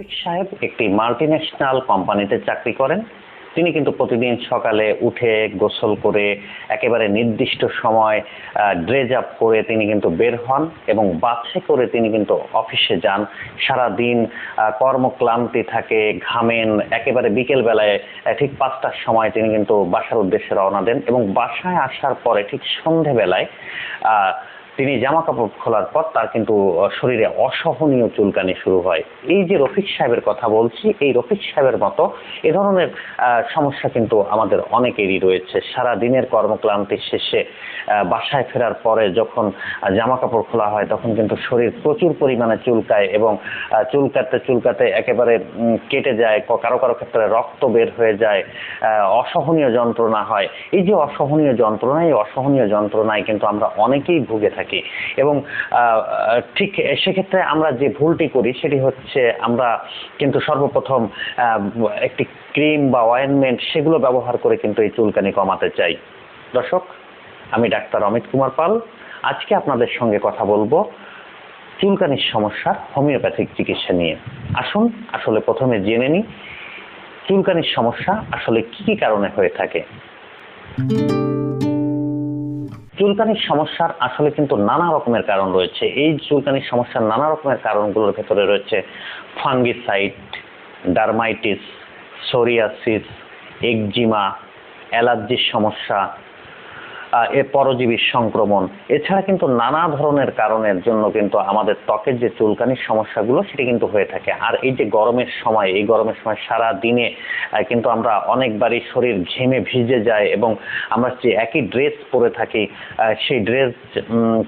রফিক সাহেব একটি মাল্টিন্যাশনাল কোম্পানিতে চাকরি করেন। তিনি কিন্তু প্রতিদিন সকালে উঠে গোসল করে একেবারে নির্দিষ্ট সময় ড্রেজ আপ করে তিনি কিন্তু বের হন এবং বাসে করে তিনি কিন্তু অফিসে যান। সারা দিন কর্মক্লান্তি থাকে, ঘামেন, একেবারে বিকেল বেলায় ঠিক পাঁচটার সময় তিনি কিন্তু বাসার উদ্দেশ্যে রওনা দেন এবং বাসায় আসার পরে ঠিক সন্ধেবেলায় তিনি জামা কাপড় খোলার পর তার কিন্তু শরীরে অসহনীয় চুলকানি শুরু হয়। এই যে রফিক সাহেবের কথা বলছি, এই রফিক সাহেবের মতো এ ধরনের সমস্যা কিন্তু আমাদের অনেকেরই রয়েছে। সারা দিনের কর্মক্লান্তি শেষে বাসায় ফেরার পরে যখন জামা কাপড় খোলা হয়, তখন কিন্তু শরীর প্রচুর পরিমাণে চুলকায় এবং চুলকাতে চুলকাতে একেবারে কেটে যায় কারও কারও ক্ষেত্রে রক্ত বের হয়ে যায় অসহনীয় যন্ত্রণা হয়। এই যে অসহনীয় যন্ত্রণা এই অসহনীয় যন্ত্রণায় কিন্তু আমরা অনেকেই ভুগে থাকি। এবং আহ, ঠিক সেক্ষেত্রে আমরা যে ভুলটি করি সেটি হচ্ছে আমরা কিন্তু সর্বপ্রথম একটি ক্রিম বা অয়েনমেন্ট সেগুলো ব্যবহার করে কিন্তু এই চুলকানি কমাতে চাই। দর্শক আমি ডাক্তার অমিত কুমার পাল। আজকে আপনাদের সঙ্গে কথা বলব চুলকানির সমস্যার হোমিওপ্যাথিক চিকিৎসা নিয়ে। আসুন আসলে প্রথমে জেনে নিই চুলকানির সমস্যা আসলে কি কি কারণে হয়ে থাকে। চুলকানির সমস্যার আসলে কিন্তু নানা রকমের কারণ রয়েছে। এই চুলকানির সমস্যার নানা রকমের কারণগুলোর ভেতরে রয়েছে ফাঙ্গিসাইড, ডার্মাইটিস, সোরিয়াসিস, একজিমা, অ্যালার্জির সমস্যা এ পরজীবীর সংক্রমণ। এছাড়া কিন্তু নানা ধরনের কারণের জন্য কিন্তু আমাদের ত্বকের যে চুলকানির সমস্যাগুলো, সেটি কিন্তু হয়ে থাকে। আর এই যে গরমের সময়, এই গরমের সময় সারা দিনে কিন্তু আমরা অনেকবারই শরীর ঘেমে ভিজে যায় এবং আমরা যে একই ড্রেস পরে থাকি সেই ড্রেস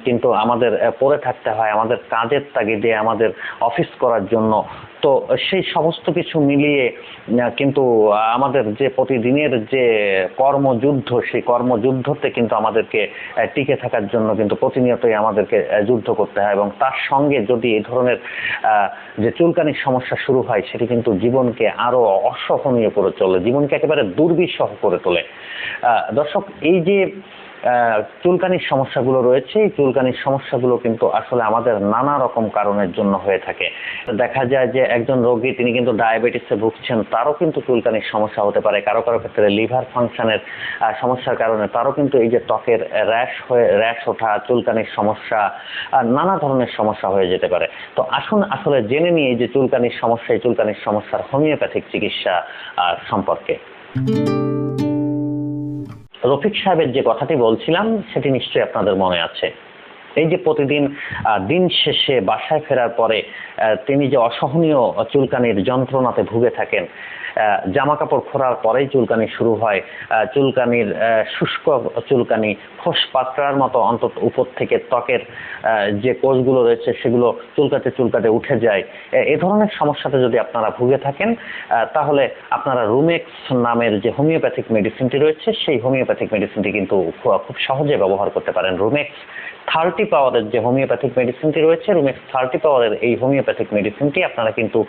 কিন্তু আমাদের পরে থাকতে হয়, আমাদের কাজের তাগিদে, আমাদের অফিস করার জন্য। তো সেই সমস্ত কিছু মিলিয়ে কিন্তু আমাদের যে প্রতিদিনের যে কর্মযুদ্ধ, সেই কর্মযুদ্ধতে কিন্তু আমাদেরকে টিকে থাকার জন্য কিন্তু প্রতিনিয়তই আমাদেরকে যুদ্ধ করতে হয় এবং তার সঙ্গে যদি এই ধরনের যে চুলকানির সমস্যা শুরু হয়, সেটি কিন্তু জীবনকে আরও অসহনীয় করে চলে, জীবনকে একেবারে দুর্বিষহ করে তোলে। দর্শক, এই যে চুলকানির সমস্যাগুলো রয়েছে। এই চুলকানির সমস্যাগুলো কিন্তু আসলে আমাদের নানা রকম কারণের জন্য হয়ে থাকে। দেখা যায় যে একজন রোগী, তিনি কিন্তু ডায়াবেটিসে ভুগছেন, তারও কিন্তু চুলকানির সমস্যা হতে পারে। কারও কারও ক্ষেত্রে লিভার ফাংশনের সমস্যার কারণে তারও কিন্তু এই যে ত্বকের র্যাশ হয়ে, র্যাশ ওঠা, চুলকানির সমস্যা নানা ধরনের সমস্যা হয়ে যেতে পারে। তো আসুন আসলে জেনে নিয়ে এই যে চুলকানির সমস্যা, এই চুলকানির সমস্যার হোমিওপ্যাথিক চিকিৎসা সম্পর্কে। রফিক সাহেবের যে কথাটি বলছিলাম, সেটি নিশ্চয়ই আপনাদের মনে আছে। এই যে প্রতিদিন দিন শেষে বাসায় ফেরার পরে তিনি যে অসহনীয় চুলকানির যন্ত্রণাতে ভুগে থাকেন জামা কাপড় খোলার পরেই চুলকানি শুরু হয়। চুলকানির শুষ্ক চুলকানি খোস পাত্রার মতো অন্তত উপর থেকে ত্বকের যে কোষগুলো রয়েছে সেগুলো চুলকাতে চুলকাতে উঠে যায়। এ- ধরনের সমস্যাতে যদি আপনারা ভুগে থাকেন তাহলে আপনারা রুমেক্স নামের যে হোমিওপ্যাথিক মেডিসিনটি রয়েছে সেই হোমিওপ্যাথিক মেডিসিনটি কিন্তু খুব সহজে ব্যবহার করতে পারেন। রুমেক্স থার্টি পাওয়ারের যে হোমিওপ্যাথিক মেডিসিনটি রয়েছে রুমেক্স থার্টি পাওয়ারের এই হোমিওপ্যাথিক মেডিসিনটি আপনারা কিন্তু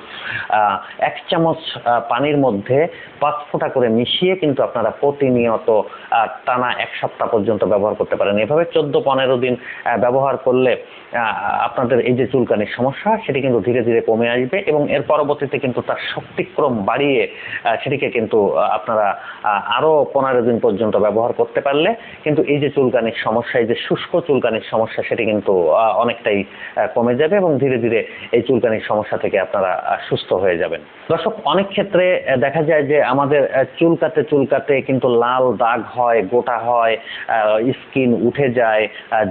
এক চামচ আহ, পানির মধ্যে পাঁচ ফোঁটা করে মিশিয়ে কিন্তু আপনারা প্রতিনিয়ত টানা এক সপ্তাহ পর্যন্ত ব্যবহার করতে পারেন। এভাবে চোদ্দ পনেরো দিন ব্যবহার করলে আপনাদের এই যে চুলকানির সমস্যা সেটি কিন্তু ধীরে ধীরে কমে আসবে এবং এর পরবর্তীতে কিন্তু তার শক্তিক্রম বাড়িয়ে সেটিকে কিন্তু আপনারা আহ, আরও পনেরো দিন পর্যন্ত ব্যবহার করতে পারলে কিন্তু এই যে চুলকানির সমস্যা এই যে শুষ্ক চুলকানির সমস্যা সেটি কিন্তু অনেকটাই কমে যাবে এবং ধীরে ধীরে এই চুলকানির সমস্যা থেকে আপনারা সুস্থ হয়ে যাবেন। দর্শক অনেক ক্ষেত্রে দেখা যায় যে আমাদের আহ, চুলকাতে চুলকাতে কিন্তু লাল দাগ হয় গোটা হয় স্কিন উঠে যায়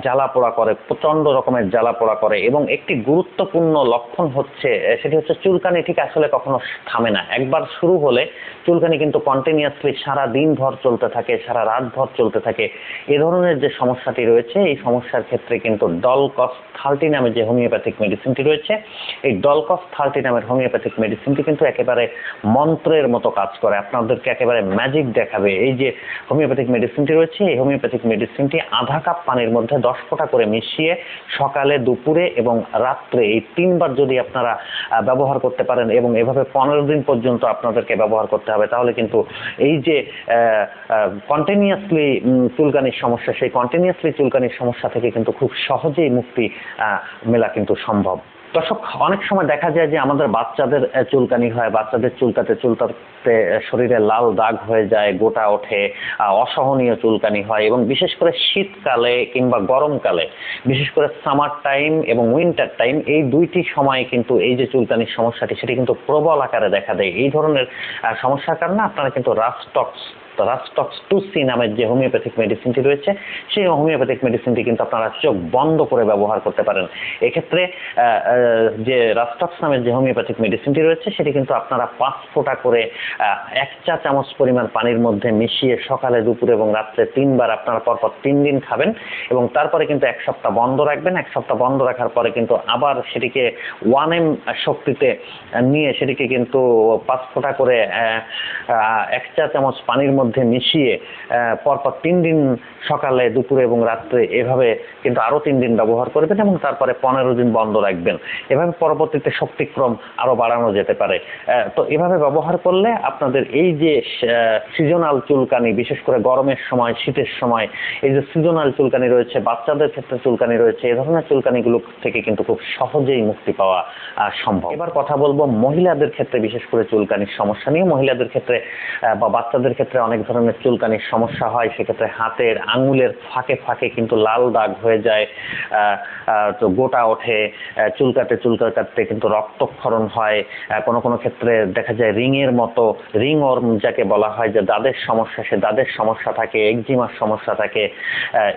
জ্বালা পোড়া করে প্রচণ্ড রকমের জ্বালা পোড়া করে এবং একটি গুরুত্বপূর্ণ লক্ষণ হচ্ছে সেটি হচ্ছে চুলকানি ঠিক আসলে কখনো থামে না। একবার শুরু হলে চুলকানি কিন্তু কন্টিনিউয়াসলি সারা দিন ভর চলতে থাকে সারা রাত ভর চলতে থাকে। এ ধরনের যে সমস্যাটি রয়েছে এই সমস্যার ক্ষেত্রে কিন্তু ডলকস থার্টি নামে যে হোমিওপ্যাথিক মেডিসিনটি রয়েছে এই ডলকস থার্টি নামের হোমিওপ্যাথিক মেডিসিনটি কিন্তু একেবারে মন্ত্রের মতো কাজ করে। আপনাদেরকে একেবারে ম্যাজিক দেখাবে। এই যে হোমিওপ্যাথিক মেডিসিনটি রয়েছে, এই হোমিওপ্যাথিক মেডিসিনটি আধা কাপ পানির মধ্যে দশ ফোঁটা করে মিশিয়ে সকালে, দুপুরে এবং রাত্রে এই তিনবার যদি আপনারা ব্যবহার করতে পারেন এবং এভাবে পনেরো দিন পর্যন্ত আপনাদেরকে ব্যবহার করতে হবে, তাহলে কিন্তু এই যে কন্টিনিউয়াসলি চুলকানির সমস্যা, সেই কন্টিনিউয়াসলি চুলকানির সমস্যা থেকে কিন্তু খুব সহজেই মুক্তি মেলা কিন্তু সম্ভব। দর্শক, অনেক সময় দেখা যায় যে আমাদের বাচ্চাদের চুলকানি হয়, বাচ্চাদের চুলকাতে চুলকাতে শরীরে লাল দাগ হয়ে যায়, গোটা ওঠে অসহনীয় চুলকানি হয় এবং বিশেষ করে শীতকালে কিংবা গরমকালে, বিশেষ করে সামার টাইম এবং উইন্টার টাইম এই দুইটি সময়ে কিন্তু এই যে চুলকানির সমস্যাটি, সেটি কিন্তু প্রবল আকারে দেখা দেয়। এই ধরনের সমস্যার কারণে আপনারা কিন্তু রাস্টক্স রাস্টক্স টু সি নামের যে হোমিওপ্যাথিক মেডিসিনটি রয়েছে, সেই হোমিওপ্যাথিক মেডিসিনটি কিন্তু আপনারা চোখ বন্ধ করে ব্যবহার করতে পারেন। এক্ষেত্রে যে রাস্টক্স নামের যে হোমিওপ্যাথিক মেডিসিনটি রয়েছে, সেটি কিন্তু আপনারা পাঁচ ফোঁটা করে এক চা চামচ পরিমাণ পানির মধ্যে মিশিয়ে সকালে, দুপুরে এবং রাত্রে তিনবার আপনারা পরপর তিন দিন খাবেন এবং তারপরে কিন্তু এক সপ্তাহ বন্ধ রাখবেন। এক সপ্তাহ বন্ধ রাখার পরে কিন্তু আবার সেটিকে ওয়ান এম শক্তিতে নিয়ে সেটিকে কিন্তু পাঁচ ফোঁটা করে এক চা চামচ পানির মধ্যে মিশিয়ে পরপর তিন দিন সকালে, দুপুরে এবং রাত্রে এভাবে কিন্তু আরও তিন দিন ব্যবহার করবেন এবং তারপরে পনেরো দিন বন্ধ রাখবেন। এভাবে পরবর্তীতে শক্তিক্রম আরও বাড়ানো যেতে পারে। তো এভাবে ব্যবহার করলে আপনাদের এই যে সিজনাল চুলকানি, বিশেষ করে গরমের সময়, শীতের সময়, এই যে সিজনাল চুলকানি রয়েছে, বাচ্চাদের ক্ষেত্রে চুলকানি রয়েছে, এ ধরনের চুলকানিগুলো থেকে কিন্তু খুব সহজেই মুক্তি পাওয়া সম্ভব। এবার কথা বলব মহিলাদের ক্ষেত্রে, বিশেষ করে চুলকানির সমস্যা নিয়ে। মহিলাদের ক্ষেত্রে বা বাচ্চাদের ক্ষেত্রে অনেক ধরনের চুলকানির সমস্যা হয়, সেক্ষেত্রে হাতের আঙুলের ফাঁকে ফাঁকে কিন্তু লাল দাগ হয়ে যায় তো গোটা ওঠে চুলকাতে চুলকাতে কিন্তু রক্তক্ষরণ হয় কোনো কোনো ক্ষেত্রে দেখা যায় রিংয়ের মতো, রিং ওর্ম যাকে বলা হয় যে দাঁতের সমস্যা, সে দাঁতের সমস্যা থাকে, একজিমার সমস্যা থাকে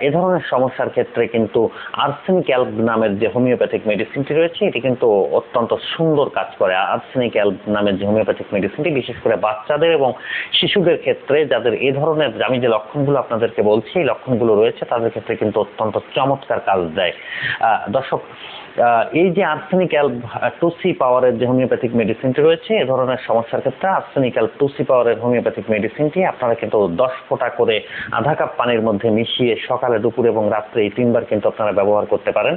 এ ধরনের সমস্যার ক্ষেত্রে কিন্তু আর্সেনিক অ্যালব নামের যে হোমিওপ্যাথিক মেডিসিনটি রয়েছে, এটি কিন্তু অত্যন্ত সুন্দর কাজ করে। আর্সেনিক অ্যালব নামের যে হোমিওপ্যাথিক মেডিসিনটি বিশেষ করে বাচ্চাদের এবং শিশুদের ক্ষেত্রে যাদের এ ধরনের আমি যে লক্ষণগুলো আপনাদেরকে বলছি, এই লক্ষণগুলো রয়েছে, তাদের ক্ষেত্রে কিন্তু অত্যন্ত চমৎকার কাজ দেয়। দর্শক এই যে আর্সেনিক অ্যালব টু পাওয়ারের যে হোমিওপ্যাথিক মেডিসিনটি রয়েছে, এ ধরনের সমস্যার ক্ষেত্রে আর্সেনিক অ্যালব টু পাওয়ারের হোমিওপ্যাথিক মেডিসিনটি আপনারা কিন্তু দশ ফোঁটা করে আধা কাপ পানির মধ্যে মিশিয়ে সকালে, দুপুরে এবং রাত্রে এই তিনবার কিন্তু আপনারা ব্যবহার করতে পারেন।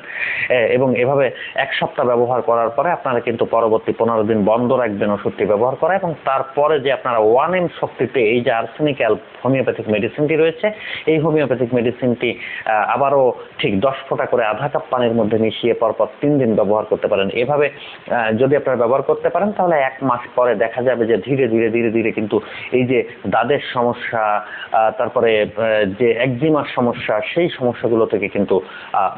এবং এভাবে এক সপ্তাহ ব্যবহার করার পরে আপনারা কিন্তু পরবর্তী পনেরো দিন বন্ধ রাখবেন ওষুধটি ব্যবহার করা এবং তারপরে যে আপনারা ওয়ান এম শক্তিতে এই যে আর্সেনিক অ্যালব হোমিওপ্যাথিক মেডিসিনটি রয়েছে, এই হোমিওপ্যাথিক মেডিসিনটি আবারও ঠিক দশ ফোঁটা করে আধা কাপ পানির মধ্যে মিশিয়ে পরপর তিন দিন ব্যবহার করতে পারেন। এভাবে যদি আপনারা ব্যবহার করতে পারেন, তাহলে এক মাস পরে দেখা যাবে যে ধীরে ধীরে ধীরে ধীরে কিন্তু এই যে দাঁতের সমস্যা তারপরে যে একজিমার সমস্যা, সেই সমস্যাগুলো থেকে কিন্তু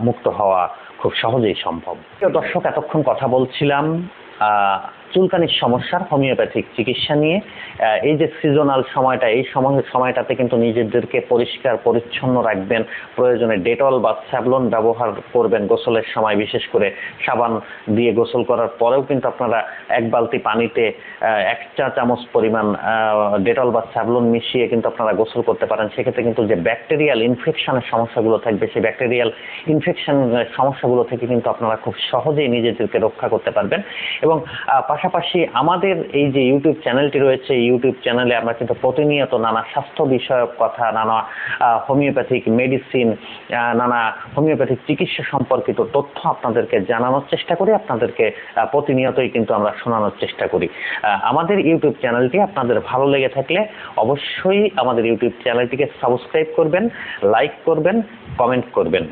মুক্ত হওয়া খুব সহজেই সম্ভব। দর্শক, এতক্ষণ কথা বলছিলাম চুলকানির সমস্যার হোমিওপ্যাথিক চিকিৎসা নিয়ে এই যে সিজনাল সময়টা, এই সময় সময়টাতে কিন্তু নিজেদেরকে পরিষ্কার, পরিচ্ছন্ন রাখবেন। প্রয়োজনে ডেটল বা স্যাভলন ব্যবহার করবেন গোসলের সময়, বিশেষ করে সাবান দিয়ে গোসল করার পরেও কিন্তু আপনারা এক বালতি পানিতে এক চা চামচ পরিমাণ ডেটল বা স্যাভলন মিশিয়ে কিন্তু আপনারা গোসল করতে পারেন। সেক্ষেত্রে কিন্তু যে ব্যাকটেরিয়াল ইনফেকশনের সমস্যাগুলো থাকবে, সেই ব্যাকটেরিয়াল ইনফেকশন সমস্যাগুলো থেকে কিন্তু আপনারা খুব সহজেই নিজেদেরকে রক্ষা করতে পারবেন। এবং পাশাপাশি আমাদের এই যে ইউটিউব চ্যানেলটি রয়েছে ইউটিউব চ্যানেলে আমরা কিন্তু প্রতিনিয়ত নানা স্বাস্থ্য বিষয়ক কথা, নানা হোমিওপ্যাথিক মেডিসিন নানা হোমিওপ্যাথিক চিকিৎসা সম্পর্কিত তথ্য আপনাদেরকে জানানোর চেষ্টা করি, আপনাদেরকে প্রতিনিয়তই কিন্তু আমরা শোনানোর চেষ্টা করি। আমাদের ইউটিউব চ্যানেলটি আপনাদের ভালো লেগে থাকলে অবশ্যই আমাদের ইউটিউব চ্যানেলটিকে সাবস্ক্রাইব করবেন লাইক করবেন কমেন্ট করবেন।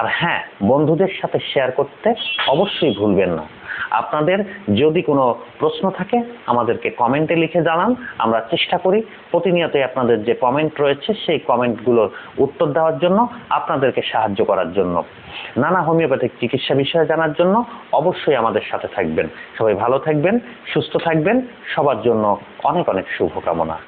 আর হ্যাঁ বন্ধুদের সাথে শেয়ার করতে অবশ্যই ভুলবেন না। আপনাদের যদি কোনো প্রশ্ন থাকে, আমাদেরকে কমেন্টে লিখে জানান। আমরা চেষ্টা করি প্রতিনিয়তই আপনাদের যে কমেন্ট রয়েছে, সেই কমেন্টগুলোর উত্তর দেওয়ার জন্য, আপনাদেরকে সাহায্য করার জন্য। নানা হোমিওপ্যাথিক চিকিৎসা বিষয়ে জানার জন্য অবশ্যই আমাদের সাথে থাকবেন। সবাই ভালো থাকবেন, সুস্থ থাকবেন। সবার জন্য অনেক অনেক শুভকামনা।